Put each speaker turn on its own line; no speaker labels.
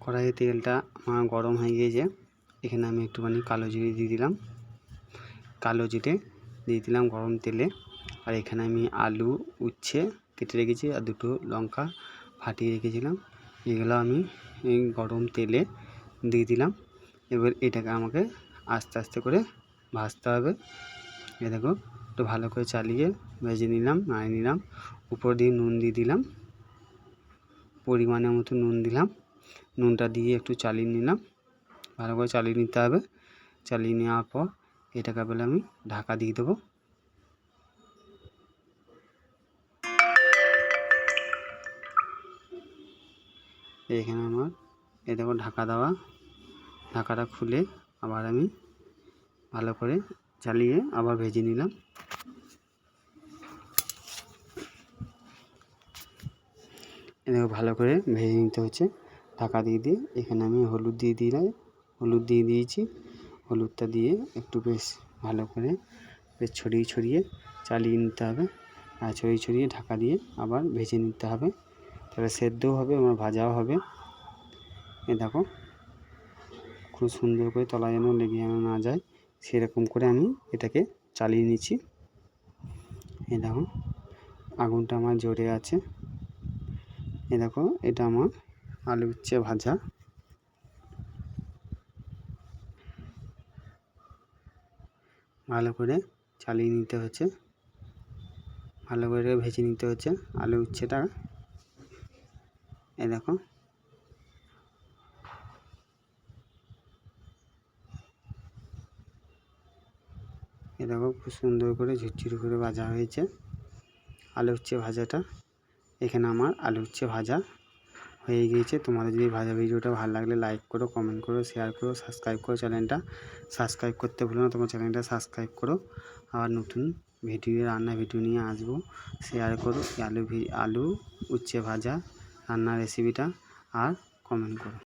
কড়াইয়ে তেলটা আমার গরম হয়ে গিয়েছে। এখানে আমি একটুখানি কালো জিরে দিয়ে দিলাম। কালো জিরে দিয়ে দিলাম গরম তেলে। আর এখানে আমি আলু উচ্ছে কেটে রেখেছি আর দুটো লঙ্কা ফাটিয়ে রেখেছিলাম। এগুলো আমি গরম তেলে দিয়ে দিলাম। এবার এটাকে আমাকে আস্তে আস্তে করে ভাজতে হবে। এ দেখো, একটু ভালো করে চালিয়ে ভেজে নিলাম, নাড়িয়ে নিলাম। উপর দিয়ে নুন দিয়ে দিলাম। পরিমাণের মতো নুন দিলাম। নুনটা দিয়ে একটু চালিয়ে নিলাম। ভালো করে চালিয়ে নিতে হবে। চালিয়ে নেওয়ার পর এটাকে বলে আমি ঢাকা দিয়ে দেবো। এখানে আমার এ দেখো ঢাকা দেওয়া। ঢাকাটা খুলে আবার আমি ভালো করে চালিয়ে আবার ভেজে নিলাম। এ দেখো ভালো করে ভেজে নিতে হচ্ছে। ঢাকা দিয়ে দিয়ে এখানে আমি হলুদ দিয়ে দিলাম হলুদ দিয়ে দিয়েছি। হলুদটা দিয়ে একটু বেশ ভালো করে বেশ ছড়িয়ে ছড়িয়ে চালিয়ে নিতে হবে। আর ছড়িয়ে ছড়িয়ে ঢাকা দিয়ে আবার ভেজে নিতে হবে। তাহলে সেদ্ধও হবে, আমার ভাজাও হবে। এ দেখো, খুব সুন্দর করে তলা যেন লেগে যেন না যায়, সেরকম করে আমি এটাকে চালিয়ে নিচ্ছি। এ দেখো, আগুনটা আমার জোরে আছে। এ দেখো, এটা আমার আলু উচ্ছে ভাজা। ভালো করে চালিয়ে নিতে হচ্ছে। ভালো করে ভেজে নিতে হচ্ছে আলু উচ্ছেটা এ দেখো। এ দেখো খুব সুন্দর করে ঝুরঝুরি করে ভাজা হয়েছে। আলু উচ্ছে ভাজাটা। এখানে আমার আলু উচ্ছে ভাজা। হয়ে গিয়েছে। তোমাদের যদি ভাজা ভিডিওটা ভালো লাগলে লাইক করো কমেন্ট করো শেয়ার করো সাবস্ক্রাইব করো চ্যানেলটা সাবস্ক্রাইব করতে ভুলো না, তোমার চ্যানেলটা সাবস্ক্রাইব করো। আর নতুন ভিডিও রান্না ভিডিও নিয়ে আসব। শেয়ার করো, আলু আলু উচ্ছে ভাজা, রান্নার রেসিপিটা আর কমেন্ট করো।